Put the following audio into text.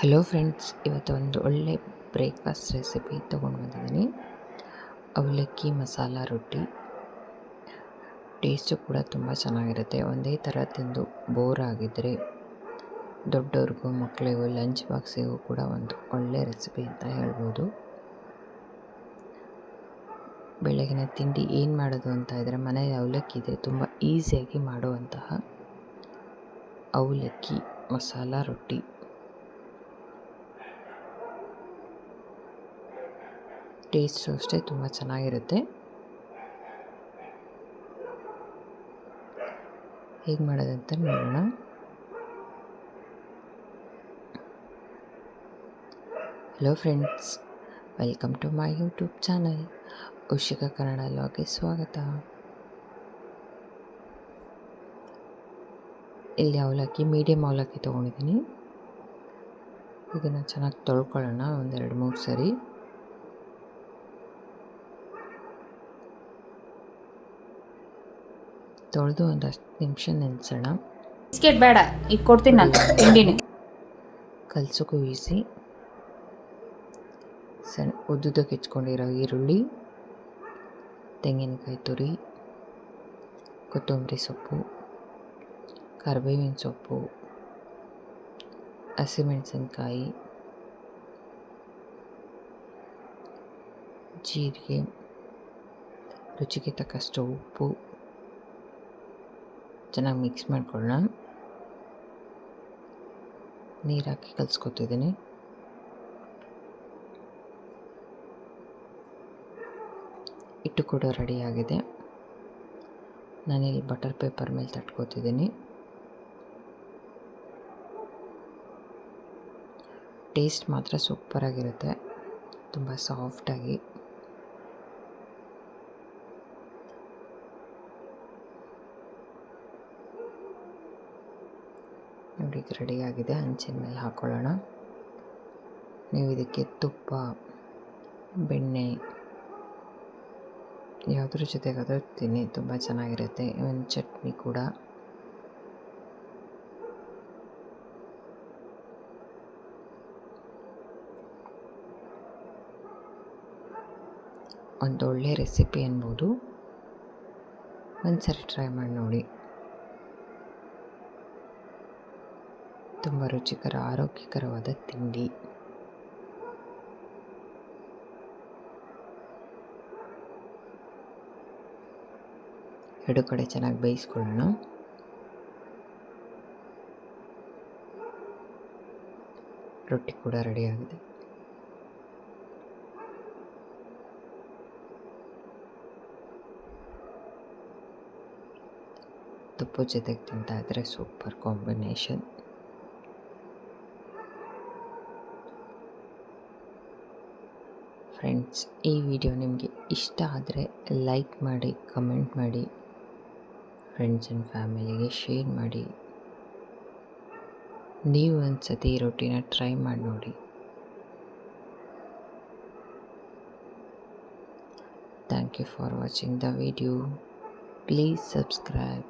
Hello friends ಇವತ್ತು ಒಂದು ಒಳ್ಳೆ ಬ್ರೇಕ್ಫಾಸ್ಟ್ ರೆಸಿಪಿ ತೊಗೊಂಡು ಬಂದಿದ್ದೀನಿ. ಅವಲಕ್ಕಿ ಮಸಾಲ ರೊಟ್ಟಿ. ಟೇಸ್ಟು ಕೂಡ ತುಂಬ ಚೆನ್ನಾಗಿರುತ್ತೆ. ಒಂದೇ ಥರ ತಿಂದು ಬೋರ್ ಆಗಿದ್ದರೆ ದೊಡ್ಡವ್ರಿಗೂ ಮಕ್ಕಳಿಗೂ ಲಂಚ್ ಬಾಕ್ಸಿಗೂ ಕೂಡ ಒಂದು ಒಳ್ಳೆ ರೆಸಿಪಿ ಅಂತ ಹೇಳ್ಬೋದು. ಬೆಳಗಿನ ತಿಂಡಿ ಏನು ಮಾಡೋದು ಅಂತ ಇದ್ದರೆ ಮನೆಯಲ್ಲಿ ಅವಲಕ್ಕಿ ಇದೆ ತುಂಬ ಈಸಿಯಾಗಿ ಮಾಡುವಂತಹ ಅವಲಕ್ಕಿ ಮಸಾಲ ರೊಟ್ಟಿ. ಟೇಸ್ಟು ಅಷ್ಟೇ ತುಂಬ ಚೆನ್ನಾಗಿರುತ್ತೆ. ಹೇಗೆ ಮಾಡೋದಂತ ನೋಡೋಣ. Hello friends welcome to my YouTube channel Ushika Kannada ಲಾಗೆ ಸ್ವಾಗತ. ಇಲ್ಲಿ ಅವಲಕ್ಕಿ ಮೀಡಿಯಮ್ ಅವಲಕ್ಕಿ ತೊಗೊಂಡಿದ್ದೀನಿ. ಇದನ್ನು ಚೆನ್ನಾಗಿ ತೊಳ್ಕೊಳ್ಳೋಣ ಒಂದೆರಡು ಮೂರು ಸರಿ. ತೊಳೆದು ಒಂದು ಹತ್ತು ನಿಮಿಷ ನೆನೆಸೋಣ. ಬಿಸ್ಕೆಟ್ ಬೇಡ ಈಗ ಕೊಡ್ತೀನಿ ನಾನು ತಿಂಡಿನಿ. ಕಲ್ಸೋಕ್ಕೂ ಈಸಿ. ಸಣ್ಣ ಉದ್ದುದಕ್ಕೆ ಹೆಚ್ಕೊಂಡಿರೋ ಈರುಳ್ಳಿ ತೆಂಗಿನಕಾಯಿ ತುರಿ ಕೊತ್ತಂಬರಿ ಸೊಪ್ಪು ಕರಿಬೇವಿನ ಸೊಪ್ಪು ಹಸಿಮೆಣಸಿನ್ಕಾಯಿ ಜೀರಿಗೆ ರುಚಿಗೆ ತಕ್ಕಷ್ಟು ಉಪ್ಪು. ಚೆನ್ನಾಗಿ ಮಿಕ್ಸ್ ಮಾಡ್ಕೊಳ್ಳೋಣ. ನೀರು ಹಾಕಿ ಕಲಿಸ್ಕೊತಿದ್ದೀನಿ. ಹಿಟ್ಟು ಕೂಡ ರೆಡಿಯಾಗಿದೆ ನಾನಿಲ್ಲಿ ಬಟರ್ ಪೇಪರ್ ಮೇಲೆ ತಟ್ಕೋತಿದ್ದೀನಿ. ಟೇಸ್ಟ್ ಮಾತ್ರ ಸೂಪರಾಗಿರುತ್ತೆ. ತುಂಬ ಸಾಫ್ಟಾಗಿ. ನೋಡಿ ರೆಡಿ ರೆಡಿಯಾಗಿದೆ ಹಂಚಿನ ಮೇಲೆ ಹಾಕ್ಕೊಳ್ಳೋಣ ನೀವು ಇದಕ್ಕೆ ತುಪ್ಪ, ಬೆಣ್ಣೆ, ಯಾವುದ್ರ ಜೊತೆಗಾದರೂ ತಿನ್ನಿ, ತುಂಬ ಚೆನ್ನಾಗಿರುತ್ತೆ. ಒಂದು ಚಟ್ನಿ ಕೂಡ. ಒಂದು ಒಳ್ಳೆ ರೆಸಿಪಿ ಅನ್ಬೋದು. ಒಂದು ಸರಿ ಟ್ರೈ ಮಾಡಿ ನೋಡಿ. ತುಂಬ ರುಚಿಕರ, ಆರೋಗ್ಯಕರವಾದ ತಿಂಡಿ. ಎರಡು ಕಡೆ ಚೆನ್ನಾಗಿ ಬೇಯಿಸ್ಕೊಳ್ಳೋಣ. ರೊಟ್ಟಿ ಕೂಡ ರೆಡಿಯಾಗಿದೆ ತುಪ್ಪದ ಜೊತೆಗೆ ತಿಂತಾ ಇದ್ದರೆ ಸೂಪರ್ ಕಾಂಬಿನೇಷನ್. ಫ್ರೆಂಡ್ಸ್, ಈ ವಿಡಿಯೋ ನಿಮಗೆ ಇಷ್ಟ ಆದರೆ ಲೈಕ್ ಮಾಡಿ, ಕಮೆಂಟ್ ಮಾಡಿ, ಫ್ರೆಂಡ್ಸ್ ಆ್ಯಂಡ್ ಫ್ಯಾಮಿಲಿಗೆ ಶೇರ್ ಮಾಡಿ. ನೀವು ಒಂದು ಸತಿ ಈ ರೊಟ್ಟಿನ ಟ್ರೈ ಮಾಡಿ ನೋಡಿ. Thank you for watching the video please subscribe